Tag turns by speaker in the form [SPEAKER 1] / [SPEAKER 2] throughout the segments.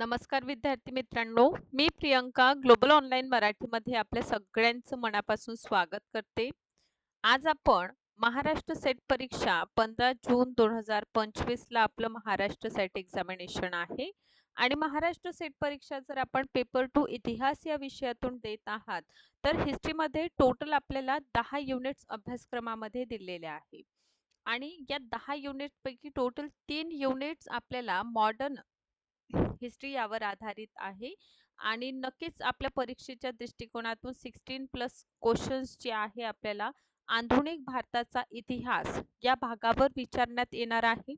[SPEAKER 1] नमस्कार विद्यार्थी मित्रांनो मी प्रियंका ग्लोबल ऑनलाईन मराठीमध्ये आपल्या सगळ्यांचं मनापासून स्वागत करते. आज आपण महाराष्ट्र सेट परीक्षा पंधरा जून दोन हजार पंचवीसला आपलं महाराष्ट्र सेट एक्झामिनेशन आहे. आणि महाराष्ट्र सेट परीक्षा जर आपण पेपर टू इतिहास या विषयातून देत आहात तर हिस्ट्रीमध्ये टोटल आपल्याला दहा युनिट्स अभ्यासक्रमामध्ये दिलेले आहे. आणि या दहा युनिटपैकी टोटल तीन युनिट्स आपल्याला मॉडर्न हिस्ट्री यावर आधारित आहे. आणि नक्कीच आपल्या परीक्षेच्या दृष्टिकोनातून सिक्स्टीन प्लस क्वेश्चन्स जे आहे आपल्याला आधुनिक भारताचा इतिहास या भागावर विचारण्यात येणार आहे.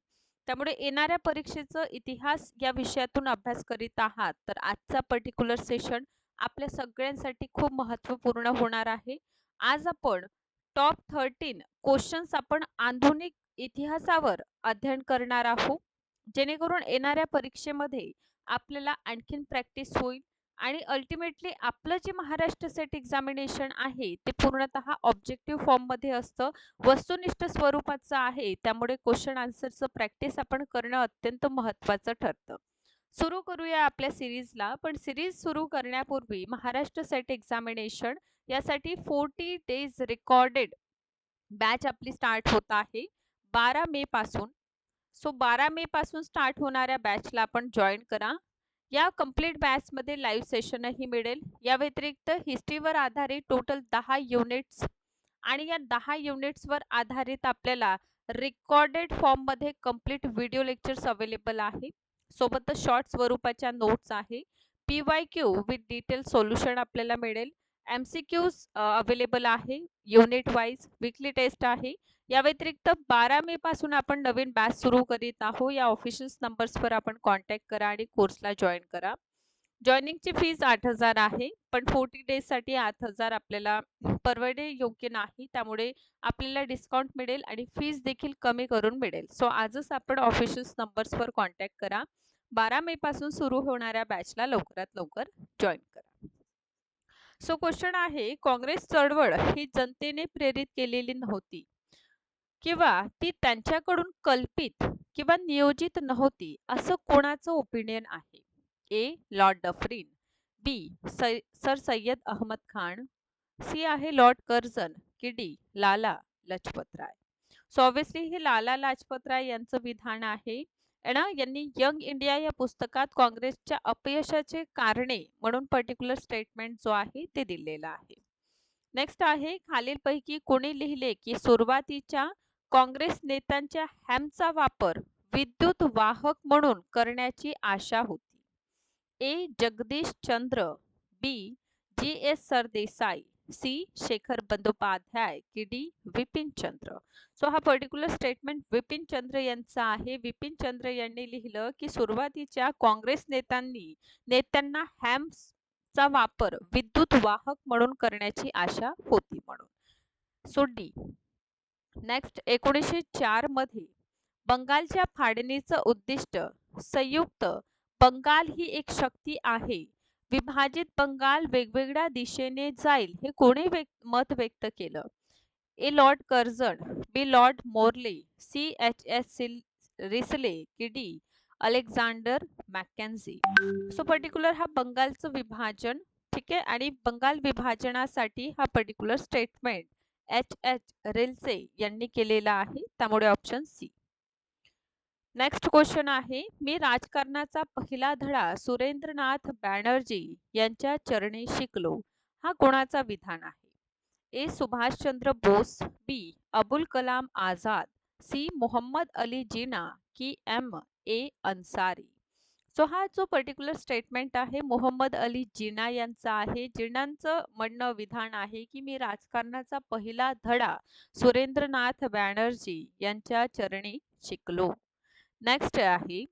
[SPEAKER 1] त्यामुळे येणाऱ्या परीक्षेचं इतिहास या विषयातून अभ्यास करीत आहात तर आजचा पर्टिक्युलर सेशन आपल्या सगळ्यांसाठी खूप महत्त्वपूर्ण होणार आहे. आज आपण टॉप थर्टीन क्वेश्चन्स आपण आधुनिक इतिहासावर अध्ययन करणार आहोत. जेणेकरून येणाऱ्या परीक्षेमध्ये आपल्याला आणखीन प्रॅक्टिस होईल आणि अल्टिमेटली आपलं जे महाराष्ट्र सेट एक्झामिनेशन आहे ते पूर्णतः ऑब्जेक्टिव्ह फॉर्ममध्ये असतं. वस्तुनिष्ठ स्वरूपाचं आहे त्यामुळे क्वेश्चन आन्सरचं प्रॅक्टिस आपण करणं अत्यंत महत्त्वाचं ठरतं. सुरू करूया आपल्या सिरीजला पण सिरीज सुरू करण्यापूर्वी महाराष्ट्र सेट एक्झामिनेशन यासाठी फोर्टी डेज रेकॉर्डेड बॅच आपली स्टार्ट होत आहे. बारा मे पासून सो बारा मे पासून स्टार्ट होणाऱ्या बॅचला आपण जॉईन करा. या कंप्लीट बॅचमध्ये लाईव्ह सेशनही मिळेल. या व्यतिरिक्त हिस्ट्रीवर आधारित टोटल दहा युनिट्स आणि या दहा युनिट्सवर आधारित आपल्याला रेकॉर्डेड फॉर्ममध्ये कंप्लीट व्हिडिओ लेक्चर्स अवेलेबल आहे. सोबतच शॉर्ट स्वरूपाच्या नोट्स आहे. P Y Q with detail solution आपल्याला मिळेल. एम सी क्यूज अवेलेबल आहे. युनिट वाईज विकली टेस्ट आहे. या व्यतिरिक्त बारा मे पासून आपण नवीन बॅच सुरू करीत आहोत. या ऑफिशियल नंबर्सवर आपण कॉन्टॅक्ट करा आणि कोर्सला जॉईन करा. जॉईनिंगची फीज आठ हजार आहे पण फोर्टी डेजसाठी आठ हजार आपल्याला परवडे योग्य नाही. त्यामुळे आपल्याला डिस्काउंट मिळेल आणि फीज देखील कमी करून मिळेल. सो आजच आपण ऑफिशियल नंबर्सवर कॉन्टॅक्ट करा. बारा मे पासून सुरू होणाऱ्या बॅचला लवकरात लवकर जॉईन करा. सो क्वेश्चन आहे काँग्रेस चळवळ ही जनतेने प्रेरित केलेली नव्हती. किंवा ती त्यांच्याकडून कल्पित किंवा नियोजित नव्हती असं कोणाचं ओपिनियन आहे? A Lord Dufferin. B sir Syed Ahmad Khan. C आहे लॉर्ड कर्जन की D Lala Lajpat Rai so obviously हे लाला लाजपत राय यांचं विधान आहे. ना यांनी यंग इंडिया या पुस्तकात काँग्रेसच्या अपयशाचे कारणे म्हणून पर्टिक्युलर स्टेटमेंट जो आहे ते दिलेलं आहे. नेक्स्ट आहे खालीलपैकी कोणी लिहिले की सुरुवातीच्या काँग्रेस नेत्यांच्या हॅमचा वापर विद्युत वाहक म्हणून करण्याची आशा होती. A. Jagadish Chandra B. G. S. Sardesai C. Shekhar Bandyopadhyay की डी. विपिन चंद्र. सो हा पर्टिक्युलर स्टेटमेंट विपिन चंद्र यांचा आहे. विपिन चंद्र यांनी लिहिलं की सुरुवातीच्या काँग्रेस नेत्यांनी नेत्यांना हॅम्सचा वापर विद्युत वाहक म्हणून करण्याची आशा होती म्हणून. सो डी नेक्स्ट एकोणीसशे चारमध्ये बंगालच्या फाळणीचं उद्दिष्ट संयुक्त. बंगाल ही एक शक्ती आहे. विभाजित बंगाल वेगवेगळ्या दिशेने जाईल हे कोणी मत व्यक्त केलं? A. Lord Curzon B. Lord Morley C. H. S. Risley की D. Alexander Mackenzie so particular हा बंगालचं विभाजन ठीक आहे? आणि बंगाल विभाजनासाठी हा particular statement H H Risley यांनी केलेला आहे. त्यामुळे ऑप्शन सी नेक्स्ट क्वेश्चन आहे मी राजकारणाचा पहिला धडा सुरेंद्रनाथ बॅनर्जी यांच्या चरणी शिकलो. हा कोणाचा विधान आहे. A. Subhash Chandra Bose B. Abul Kalam Azad C. Mohammad Ali Jinnah की. एम. ए. अन्सारी. सो हा जो पर्टिक्युलर स्टेटमेंट आहे मोहम्मद अली जिना यांचा आहे. जिनांचं म्हणणं विधान आहे की मी राजकारणाचा पहिला धडा सुरेंद्रनाथ बॅनर्जी यांच्या चरणी शिकलो. नेक्स्ट आहे.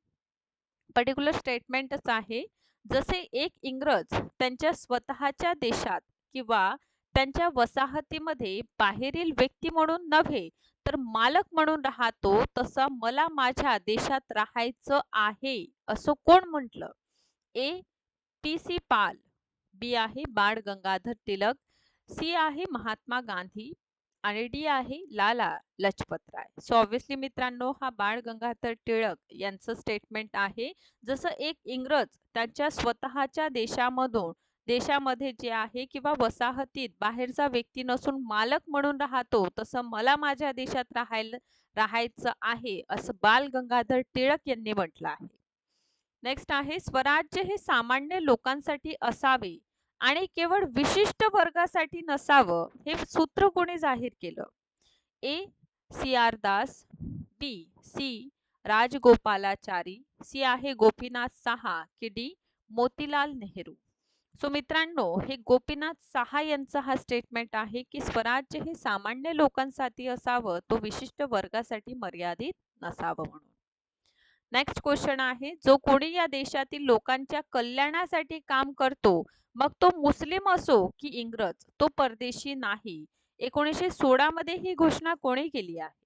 [SPEAKER 1] पर्टिक्युलर स्टेटमेंटच आहे. जसे एक इंग्रज त्यांच्या स्वतःच्या देशात किंवा त्यांच्या वसाहतीमध्ये बाहेरील व्यक्ती म्हणून नव्हे तर मालक म्हणून राहतो तसा मला माझ्या देशात राहायचं आहे असं कोण म्हंटल? A. T. C. Pal. B. आहे बाळ गंगाधर टिळक सी. आहे महात्मा गांधी. आणि डी. आहे लाला लजपत राय. सो ऑब्विसली मित्रांनो हा बाळ गंगाधर टिळक यांचं स्टेटमेंट आहे. जसं एक इंग्रज त्यांच्या स्वतःच्या देशामधून देशामध्ये जे आहे किंवा वसाहतीत बाहेरचा व्यक्ती नसून मालक म्हणून राहतो तसं मला माझ्या देशात राहायला राहायचं आहे असं बाल गंगाधर टिळक यांनी म्हटलं आहे. नेक्स्ट आहे स्वराज्य हे सामान्य लोकांसाठी असावे आणि केवळ विशिष्ट वर्गासाठी नसावं हे सूत्र कोणी जाहीर केलं. A. C. R. Das B. C. Rajagopalachari C. आहे गोपीनाथ साहा की डी. मोतीलाल नेहरू. सो मित्रांनो हे गोपीनाथ सहा यांचा हा स्टेटमेंट आहे की स्वराज्य हे सामान्य लोकांसाठी असावं तो विशिष्ट वर्गासाठी मर्यादित नसावं म्हणून. नेक्स्ट क्वेश्चन आहे जो कोणी या देशातील लोकांच्या कल्याणासाठी काम करतो मग तो मुस्लिम असो की इंग्रज तो परदेशी नाही. एकोणीसशे सोळा मध्ये ही घोषणा कोणी केली आहे?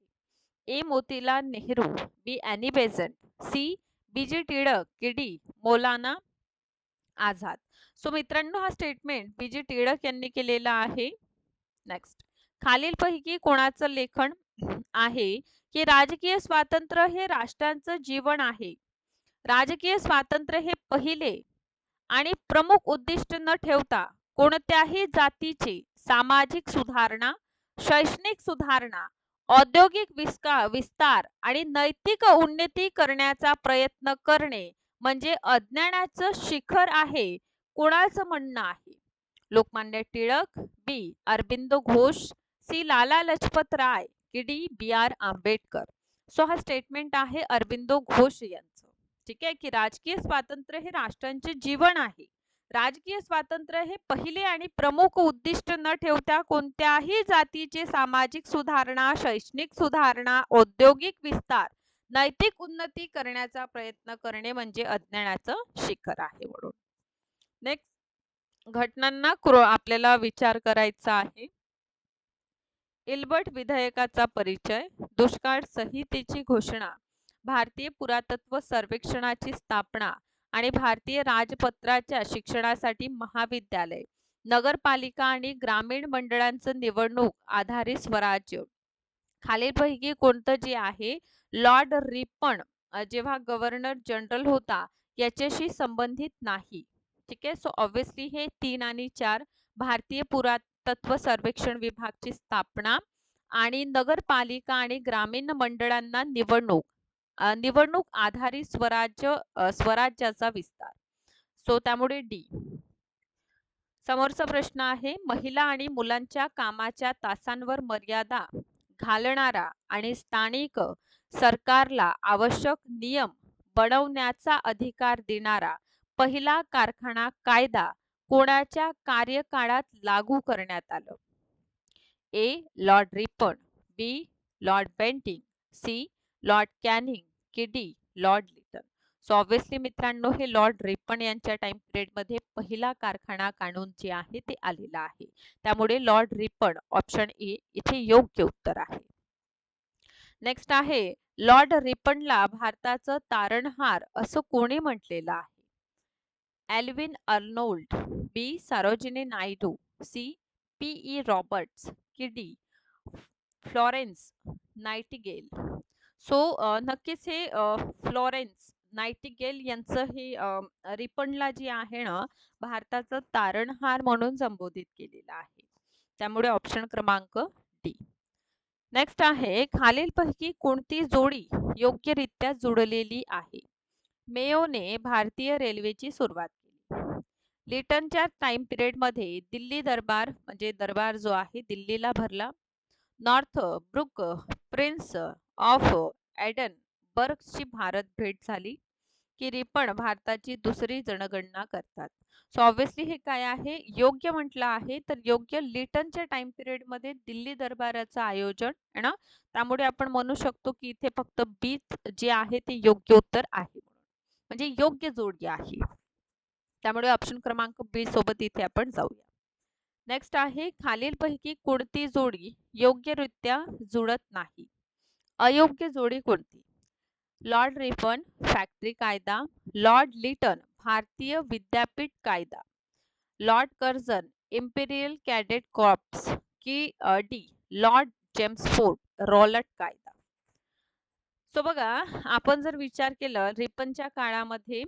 [SPEAKER 1] A. Motilal Nehru B. Annie Besant C. B. Tilak की डी. मौलाना आझाद. सो मित्रांनो हा स्टेटमेंट पी जी टिळक यांनी केलेला आहे. नेक्स्ट खालीलपैकी कोणाचं लेखन आहे की राजकीय स्वातंत्र्य हे राष्ट्रांचं जीवन आहे? राजकीय स्वातंत्र्य हे पहिले आणि प्रमुख उद्दिष्ट न ठेवता कोणत्याही जातीचे सामाजिक सुधारणा शैक्षणिक सुधारणा औद्योगिक विस्तार आणि नैतिक उन्नती करण्याचा प्रयत्न करणे म्हणजे अज्ञानाचं शिखर आहे कोणाचं म्हणणं आहे? लोकमान्य टिळक बी. अरबिंदो घोष सी. लाला लजपत राय की D. B. R. Ambedkar? So हा स्टेटमेंट आहे अरबिंदो घोष यांचं. ठीक आहे की राजकीय स्वातंत्र्य हे राष्ट्रांचे जीवन आहे. राजकीय स्वातंत्र्य हे पहिले आणि प्रमुख उद्दिष्ट न ठेवता कोणत्याही जातीचे सामाजिक सुधारणा शैक्षणिक सुधारणा औद्योगिक विस्तार नैतिक उन्नती करण्याचा प्रयत्न करणे म्हणजे अज्ञानाचं शिखर आहे म्हणून. नेक्स्ट घटनांना आपल्याला विचार करायचा आहे. इल्बर्ट विधेयकाचा परिचय दुष्काळ संहितेची घोषणा भारतीय पुरातत्व सर्वेक्षणाची स्थापना आणि भारतीय राजपत्राच्या शिक्षणासाठी महाविद्यालय नगरपालिका आणि ग्रामीण मंडळांचं निवडणूक आधारित स्वराज्य. खालीलपैकी कोणतं जे आहे? लॉर्ड रिपन जेव्हा गव्हर्नर जनरल होता याच्याशी संबंधित नाही. ठीक आहे. सो ऑब्विसली हे तीन आणि चार भारतीय पुरातत्व सर्वेक्षण विभागची स्थापना आणि नगरपालिका आणि ग्रामीण मंडळांना निवडणूक निवडणूक आधारित स्वराज्य स्वराज्याचा विस्तार. सो त्यामुळे डी समोरचा प्रश्न आहे महिला आणि मुलांच्या कामाच्या तासांवर मर्यादा घालणारा आणि स्थानिक सरकारला आवश्यक नियम बनवण्याचा अधिकार देणारा पहिला कारखाना कायदा कोणाच्या कार्यकाळात लागू करण्यात आलं? A. Lord Ripon B. Lord Bentinck C. Lord Canning की D. Lord Lytton. So obviously मित्रांनो हे लॉर्ड रिपन यांच्या टाइम पिरियडमध्ये पहिला कारखाना कानून जे आहे ते आलेला आहे. त्यामुळे लॉर्ड रिपन ऑप्शन ए इथे योग्य उत्तर आहे. नेक्स्ट आहे लॉर्ड रिपनला भारताचं तारणहार असं कोणी म्हटलेलं आहे? Edwin Arnold B Sarojini Naidu C P E Roberts की डी फ्लॉरेन्स नायटिगेल सो नक्कीच हे फ्लॉरेन्स नायटिगेल यांचं हे रिपणला जे आहे ना भारताचं तारणहार म्हणून संबोधित केलेलं आहे. त्यामुळे ऑप्शन क्रमांक डी नेक्स्ट आहे खालीलपैकी कोणती जोडी योग्यरित्या जुळलेली आहे? मेयोने भारतीय रेल्वेची सुरुवात लिटनच्या टाइम पिरियडमध्ये दिल्ली दरबार म्हणजे दरबार जो आहे दिल्लीला भरला. नॉर्थ ब्रुक प्रिन्स ऑफ ॲडन बर्गची भारत भेट झाली की रिपण भारताची दुसरी जनगणना करतात. सो ऑब्विसली हे काय आहे? योग्य म्हटलं आहे तर योग्य लिटनच्या टाइम पिरियडमध्ये दिल्ली दरबाराचं आयोजन आहे ना? त्यामुळे आपण म्हणू शकतो की इथे फक्त बीच जे आहे ते योग्य उत्तर आहे म्हणजे योग्य जोडी आहे. त्यामुळे ऑप्शन क्रमांक बी सोबत इथे आपण जाऊया. नेक्स्ट आहे खालीलपैकी कोणती जोडी योग्यरित्या जुळत नाही. अयोग्य जोडी कोणती? लॉर्ड रिफन फॅक्टरी कायदा. लॉर्ड लिटन भारतीय विद्यापीठ कायदा. Lord Curzon imperial cadet corps की डी लॉर्ड जेम्सफोर्ड रॉलट कायदा. सो बघा आपण जर विचार केलं रिपनच्या काळामध्ये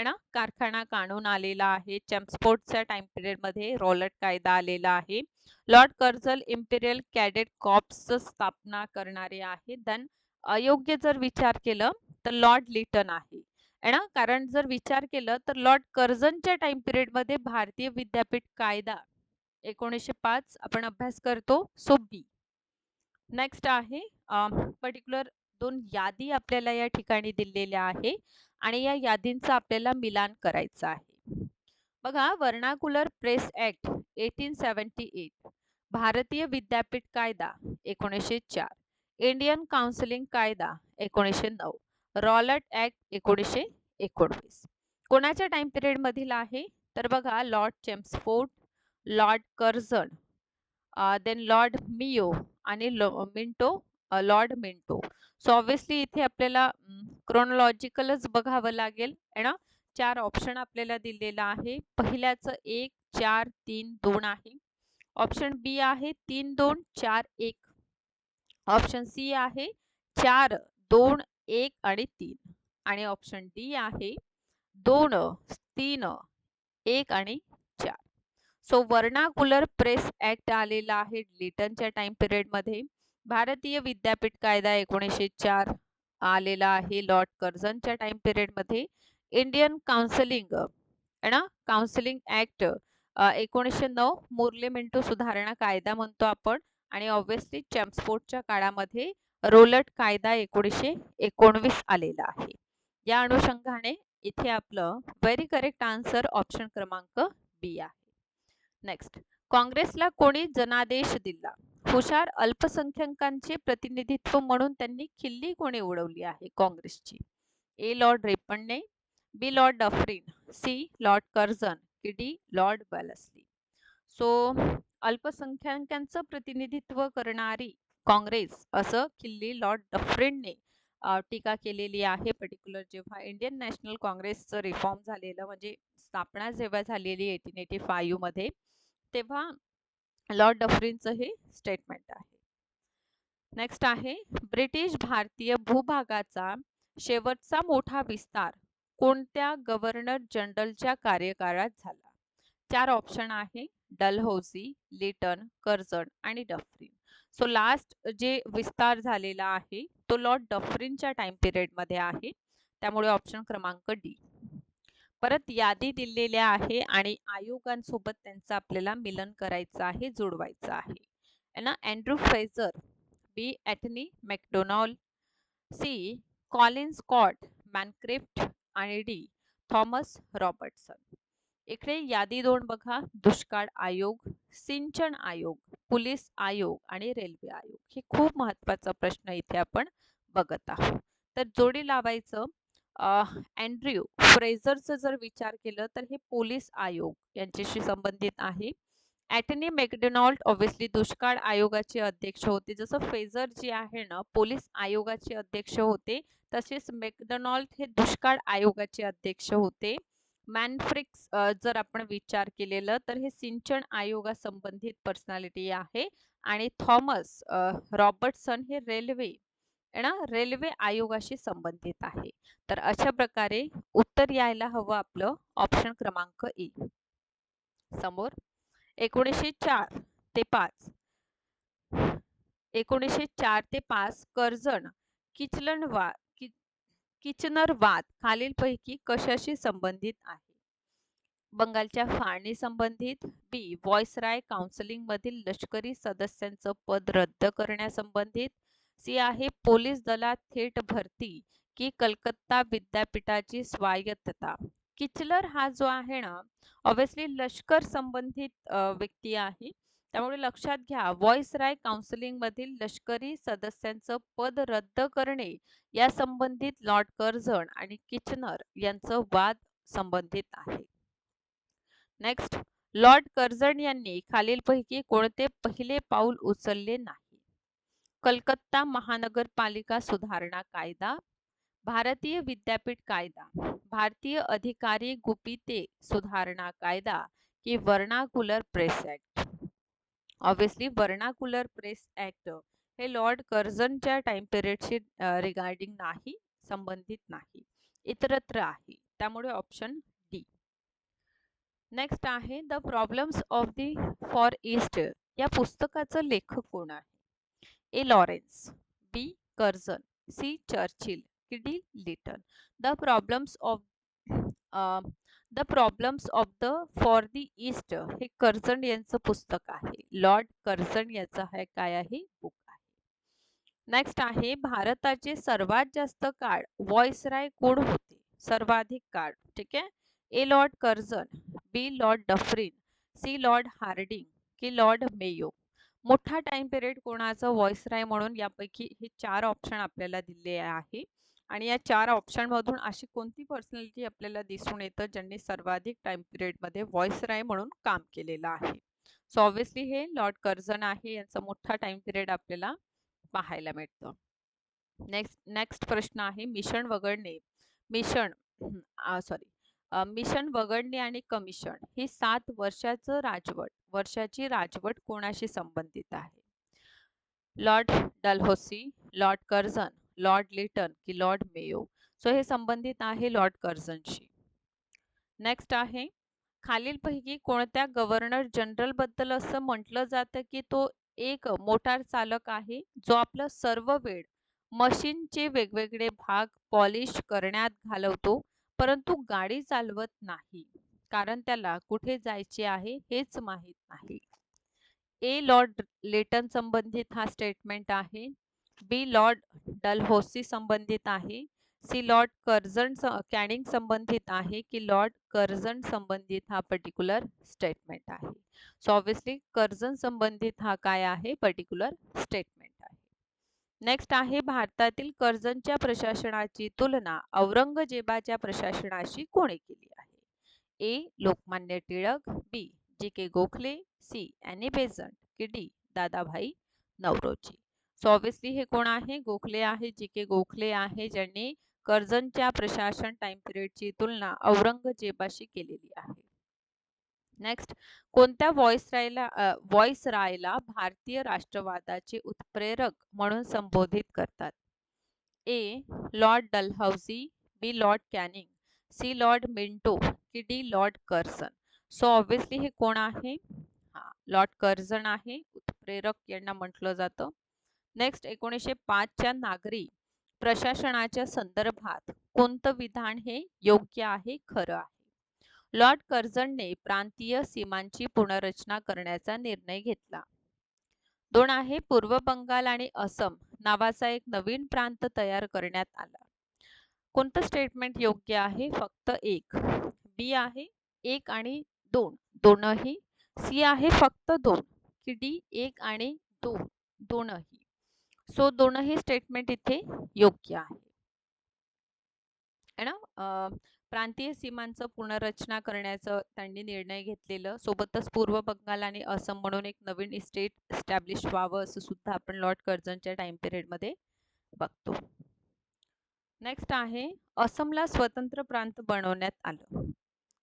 [SPEAKER 1] आहे ना कारखाना कानून आलेला आहे. चॅम्पस्पोर्टच्या टाइम पिरियडमध्ये रॉलट कायदा आलेला आहे. Lord Curzon imperial cadet corps स्थापना करणारे आहे देन अयोग्य जर विचार केलं तर लॉर्ड लिटन आहे. ना कारण जर विचार केलं तर लॉर्ड कर्झनच्या टाइम पिरियडमध्ये भारतीय विद्यापीठ कायदा एकोणीसशे पाच आपण अभ्यास करतो सो बी. नेक्स्ट आहे पर्टिक्युलर दोन यादी आपल्याला या ठिकाणी दिलेल्या आहे आणि या यादींचा आपल्याला मिलान करायचं आहे. बघा vernacular press act eighteen seventy eight भारतीय विद्यापीठ कायदा एकोणीसशे चार इंडियन काउन्सिलिंग कायदा एकोणीसशे नऊ रॉलट ऍक्ट एकोणीसशे एकोणवीस. कोणाच्या टाइम पिरियड मधील आहे? तर बघा Lord Chelmsford Lord Curzon then Lord Mayo आणि Minto Lord Minto. So obviously इथे आपल्याला क्रोनॉलॉजिकलच बघावं लागेल. ना? चार ऑप्शन आपल्याला दिलेला आहे. पहिल्याचं एक चार तीन दोन आहे. ऑप्शन बी आहे तीन दोन चार एक. ऑप्शन सी आहे चार दोन एक आणि तीन. आणि ऑप्शन डी आहे दोन तीन एक आणि चार. सो वर्णाकुलर प्रेस ऍक्ट आलेला आहे लिटनच्या टाइम पिरियडमध्ये भारतीय विद्यापीठ कायदा एकोणीसशे चार आलेला आहे. लॉर्ड कर्झनच्या टाइम पिरियडमध्ये. इंडियन काउन्सिलिंग ना? काउन्सिलिंग ऍक्ट एकोणीसशे नऊ मुरले मिंटू सुधारणा कायदा म्हणतो आपण. आणि ऑब्व्हियसली चॅम्पस्फोर्टच्या काळामध्ये रोलट कायदा एकोणीसशे एकोणवीस आलेला आहे. या अनुषंगाने इथे आपलं व्हेरी करेक्ट आन्सर ऑप्शन क्रमांक बी आहे. नेक्स्ट काँग्रेसला कोणी जनादेश दिला? हुशार अल्पसंख्याकांचे प्रतिनिधित्व म्हणून त्यांनी खिल्ली कोणी उडवली आहे काँग्रेसची. A Lord रेपणने B Lord Dufferin C Lord Curzon की डी लॉर्ड बॅलसली. सो अल्पसंख्याकांचं प्रतिनिधित्व करणारी काँग्रेस असं खिल्ली लॉर्ड डफरिनने टीका केलेली आहे पर्टिक्युलर जेव्हा इंडियन नॅशनल काँग्रेसचं रिफॉर्म झालेलं म्हणजे स्थापना जेव्हा झालेली एटीन एटी फाईव्हमध्ये तेव्हा लॉर्ड डफरिनचं हे स्टेटमेंट आहे. नेक्स्ट आहे ब्रिटिश भारतीय भूभागाचा शेवटचा मोठा विस्तार कोणत्या गव्हर्नर जनरलच्या कार्यकाळात झाला? चार ऑप्शन आहे डलहौसी लिटन कर्जन आणि डफरीन. सो लास्ट जे विस्तार झालेला आहे तो लॉर्ड डफरीनच्या टाइम पिरियडमध्ये आहे. त्यामुळे ऑप्शन क्रमांक डी परत यादी दिलेल्या आहे आणि आयोगांसोबत त्यांचं आपल्याला मिलन करायचं आहे जोडवायचं आहे. ना? Andrew Fraser B. Antony MacDonnell C. Colin Scott Moncrieff आणि डी. Thomas Robertson. इकडे यादी दोन बघा. दुष्काळ आयोग सिंचन आयोग पोलीस आयोग आणि रेल्वे आयोग. हे खूप महत्त्वाचा प्रश्न इथे आपण बघत आहोत. तर जोडी लावायचं. अँड्र्यू फ्रेझरचं जर विचार केलं तर हे पोलीस आयोग यांच्याशी संबंधित आहे. ॲटनी मॅकडोनॉल्ड ऑब्विसली दुष्काळ आयोगाचे अध्यक्ष होते. जसं फेझर जे आहे ना पोलीस आयोगाचे अध्यक्ष होते तसेच मॅकडोनॉल्ड हे दुष्काळ आयोगाचे अध्यक्ष होते. मॅनफ्रिक्स जर आपण विचार केलेलं तर हे सिंचन आयोगासंबंधित पर्सनॅलिटी आहे. आणि थॉमस रॉबर्टसन हे रेल्वे ना रेल्वे आयोगाशी संबंधित आहे. तर अशा प्रकारे उत्तर यायला हवं आपलं ऑप्शन क्रमांक ए समोर एकोणीसशे चार ते पाच. एकोणीसशे चार ते पाच कर्जण किचलन कि, किचनर वाद खालीलपैकी कशाशी संबंधित आहे? बंगालच्या फाळणी संबंधित बी राय काउन्सिलिंग मधील लष्करी सदस्यांचं पद रद्द करण्यासंबंधित सी आहे पोलीस दलात थेट भरती की कलकत्ता विद्यापीठाची स्वायत्तता. किचलर हा जो आहे ना ऑब्विसली लष्कर संबंधित व्यक्ती आहे. त्यामुळे लक्षात घ्या व्हॉइस राय काउन्सिलिंग मधील लष्करी सदस्यांचं पद रद्द करणे या संबंधित लॉर्ड कर्झन आणि किचनर यांचं वाद संबंधित आहे. नेक्स्ट लॉर्ड कर्झन यांनी खालीलपैकी कोणते पहिले पाऊल उचलले नाही. कलकत्ता महानगरपालिका सुधारणा कायदा भारतीय विद्यापीठ कायदा भारतीय अधिकारी गुपिते सुधारणा कायदा की vernacular press act. Obviously vernacular press act हे लॉर्ड कर्झनच्या टाइम पिरियडशी रिगार्डिंग नाही संबंधित नाही इतरत्र आहे. त्यामुळे ऑप्शन डी. नेक्स्ट आहे the problems of the far east या पुस्तकाचं लेखक कोण आहे? A. Lawrence B. Curzon C. Churchill की D. Lytton. The problems of the problems of the far the east हे कर्झन यांचं पुस्तक आहे. लॉर्ड कर्झन याचं आहे काय आहे? बुक आहे. नेक्स्ट आहे भारताचे सर्वात जास्त काळ राय कोण होते? सर्वाधिक काळ ठीक आहे? A. Lord Curzon B. Lord Dufferin C. Lord Hardinge की लॉर्ड मेयो. मोठा टाइम पिरियड कोणाचा राय म्हणून यापैकी हे चार ऑप्शन आपल्याला दिले आहे. आणि या चार ऑप्शनमधून अशी कोणती पर्सनॅलिटी आपल्याला दिसून येतं ज्यांनी सर्वाधिक टाइम पिरियडमध्ये राय म्हणून काम केलेलं आहे? सो ऑब्व्हियसली हे लॉर्ड कर्झन आहे. यांचा मोठा टाइम पिरियड आपल्याला पाहायला मिळतं. नेक्स्ट नेक्स्ट प्रश्न आहे मिशन वगळणे. मिशन सॉरी मिशन वगळणे आणि कमिशन ही सात वर्षाचं राजवट वर्षाची राजवट कोणाशी संबंधित आहे? Lord Dalhousie Lord Curzon Lord Lytton की लॉर्ड मेयो सो हे संबंधित आहे लॉर्ड कर्झनशी नेक्स्ट आहे खालीलपैकी कोणत्या गव्हर्नर जनरलबद्दल असं म्हटलं जातं की तो एक मोटार चालक आहे जो आपला सर्व वेळ मशीनचे वेगवेगळे भाग पॉलिश करण्यात घालवतो? परंतु गाडी चालवत नाही. कारण त्याला कुठे जायचे आहे हेच माहीत नाही. ए. लॉर्ड लेटन संबंधित हा स्टेटमेंट आहे. बी. लॉर्ड डलहोसी संबंधित आहे. सी. लॉर्ड कर्जन कॅनिंग संबंधित आहे की लॉर्ड कर्जन संबंधित हा पर्टिक्युलर स्टेटमेंट आहे. सो ऑब्विसली कर्जन संबंधित हा काय आहे? Particular statement. नेक्स्ट आहे भारतातील कर्जनच्या प्रशासनाची तुलना. औरंगजेबाच्या प्रशासनाशी कोणी केली आहे? A Lokmanya Tilak B G K Gokhale C Annie Besant की D Dadabhai Naoroji. So obviously हे कोण आहे? गोखले आहे जी के गोखले आहे ज्यांनी कर्जनच्या प्रशासन टाइम पिरियडची तुलना औरंगजेबाशी केलेली आहे. नेक्स्ट कोणत्या व्हॉइस रायला व्हॉइस रायला भारतीय राष्ट्रवादाचे उत्प्रेरक म्हणून संबोधित करतात? A lord Dalhousie B lord Canning C lord Minto की D lord Curzon so obviously हे कोण आहे? हा लॉर्ड कर्जन आहे उत्प्रेरक यांना म्हटलं जातं. नेक्स्ट एकोणीसशे पाचच्या नागरी प्रशासनाच्या संदर्भात कोणतं विधान हे योग्य आहे खरं आहे? लॉर्ड कर्झनने प्रांतीय सीमांची पुनर्रचना करण्याचा निर्णय घेतला. दोन आहे पूर्व बंगाल आणि असम नावाचा एक नवीन प्रांत तयार करण्यात आला. कोणतं स्टेटमेंट योग्य आहे? फक्त एक. बी आहे एक आणि दोन. दोनही. सी आहे फक्त दोन. की डी एक आणि दोन. दोनही. सो दोनही स्टेटमेंट इथे योग्य आहे. ना? प्रांतीय सीमांचं पुनर्रचना करण्याचं त्यांनी निर्णय घेतलेलं. सोबतच पूर्व बंगाल आणि असम म्हणून एक नवीन स्टेट स्टॅब्लिश व्हावं असं सुद्धा आपण लॉर्ड कर्जनच्या टाइम पिरियडमध्ये बघतो. नेक्स्ट आहे असमला स्वतंत्र प्रांत बनवण्यात आलं.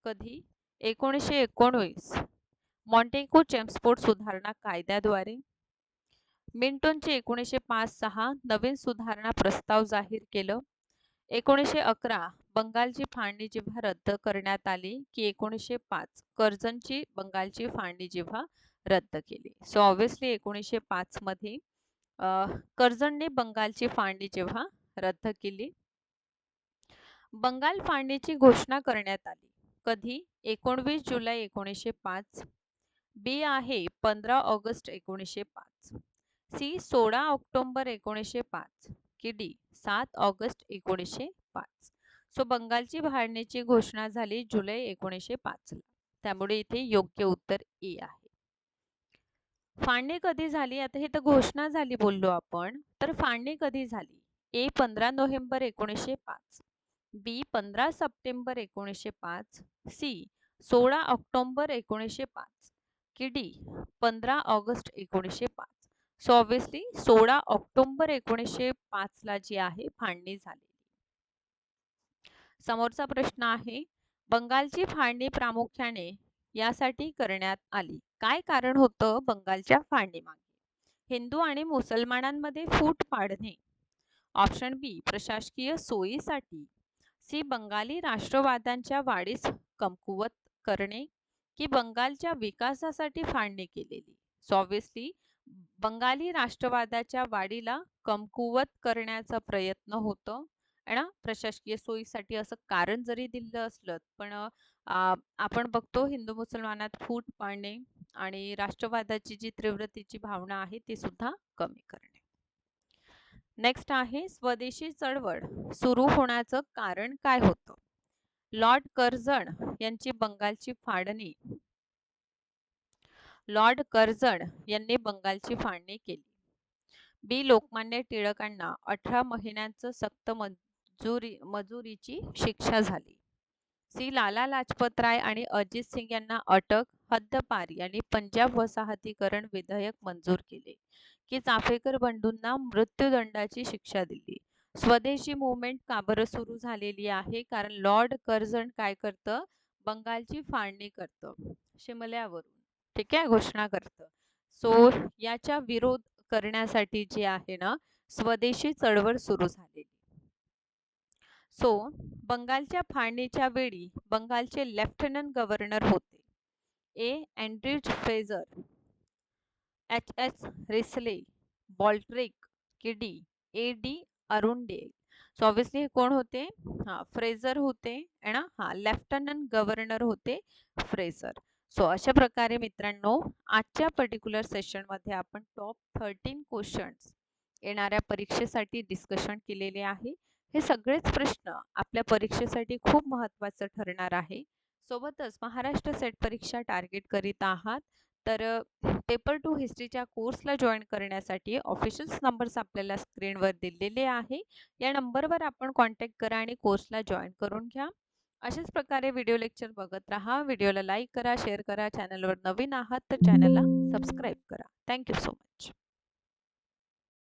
[SPEAKER 1] कधी? एकोणीसशे एकोणवीस. मॉन्टेको चेम्सपोर्ट सुधारणा कायद्याद्वारे. मिंटोनचे एकोणीसशे पाच सहा नवीन सुधारणा प्रस्ताव जाहीर केलं. एकोणीसशे अकरा. बंगालची फाळणी जेव्हा रद्द करण्यात आली की एकोणीसशे पाच कर्जनची बंगालची फाळणी जेव्हा रद्द केली. सो ऑब्विसली एकोणीसशे पाच मध्ये कर्जनने बंगालची फाळणी जेव्हा रद्द केली बंगाल फाळणीची घोषणा करण्यात आली. कधी? एकोणवीस जुलै एकोणीसशे पाच. बी आहे पंधरा ऑगस्ट एकोणीसशे पाच. सी सोळा ऑक्टोंबर एकोणीसशे पाच. की डी सात ऑगस्ट एकोणीसशे पाच. सो बंगालची भाडण्याची घोषणा झाली जुलै एकोणीसशे पाचला त्यामुळे इथे योग्य उत्तर ए आहे. फाळणी कधी झाली? आता हे तर घोषणा झाली बोललो आपण. तर फाळणी कधी झाली? ए पंधरा नोव्हेंबर एकोणीसशे पाच. बी पंधरा सप्टेंबर एकोणीसशे पाच. सी सोळा ऑक्टोंबर एकोणीसशे पाच. की डी पंधरा ऑगस्ट एकोणीसशे पाच. सो ऑब्विसली सोळा ऑक्टोंबर एकोणीसशे पाचला जी आहे फाळणी झाली. समोरचा प्रश्न आहे बंगालची फाळणी प्रामुख्याने यासाठी करण्यात आली. काय कारण होतं बंगालच्या फाळणीमागे हिंदू आणि मुसलमानांमध्ये फूट पाडणे. ऑप्शन बी प्रशासकीय सोयीसाठी. सी बंगाली राष्ट्रवादांच्या वाढीस कमकुवत करणे की बंगालच्या विकासासाठी फाळणी केलेली. सो ऑब्विसली बंगाली राष्ट्रवादाच्या वाढीला कमकुवत करण्याचा प्रयत्न होतं. ना प्रशासकीय सोयीसाठी असं कारण जरी दिलं असलं पण आपण बघतो हिंदू मुसलमानात फूट पाडणे आणि राष्ट्रवादाची जी तीव्रतेची भावना आहे ती सुद्धा कमी करणे. नेक्स्ट आहे स्वदेशी चळवळ सुरू होण्याचं कारण काय होतं? लॉर्ड कर्जण यांची बंगालची फाळणी लॉर्ड कर्जण यांनी बंगालची फाळणी केली. बी लोकमान्य टिळकांना अठरा महिन्यांचं सक्त मजुरी मजुरीची शिक्षा झाली. श्री लाला लाजपत राय आणि अजित सिंग यांना अटक हद्दपारी आणि पंजाब वसाहतीकरण विधेयक मंजूर केले की चाफेकर बंधूंना मृत्यूदंडाची शिक्षा दिली. स्वदेशी मुवमेंट का बरं सुरू झालेली आहे? कारण लॉर्ड कर्जन काय करतं? बंगालची फाळणी करतं. शिमल्यावरून. ठीक आहे? घोषणा करतं. सो याच्या विरोध करण्यासाठी जे आहे ना स्वदेशी चळवळ सुरू झालेली. सो बंगालच्या फाळणीच्या वेळी बंगालचे लेफ्टनंट गव्हर्नर होते. A. Andrews Fraser H. S. Risley बॉल्ट्रिक किडी A. D. Arundel. So obviously हे कोण होते? हां फ्रेझर होते ना हां लेफ्टनंट गव्हर्नर होते फ्रेझर. सो अशा प्रकारे मित्रांनो आजच्या पर्टिक्युलर सेशनमध्ये आपण टॉप थर्टीन क्वेश्चन्स येणाऱ्या परीक्षेसाठी डिस्कशन केलेले आहे. हे सगळेच प्रश्न आपल्या परीक्षेसाठी खूप महत्त्वाचं ठरणार आहे. सोबतच महाराष्ट्र सेट परीक्षा टार्गेट करीत आहात. तर पेपर टू हिस्ट्रीच्या कोर्सला जॉईन करण्यासाठी ऑफिशियल्स नंबर्स आपल्याला स्क्रीनवर दिलेले आहे. या नंबरवर आपण कॉन्टॅक्ट करा आणि कोर्सला जॉईन करून घ्या. अशाच प्रकारे व्हिडिओ लेक्चर बघत राहा व्हिडिओला लाईक करा शेअर करा चॅनलवर नवीन आहात तर चॅनलला सबस्क्राईब करा. Thank you so much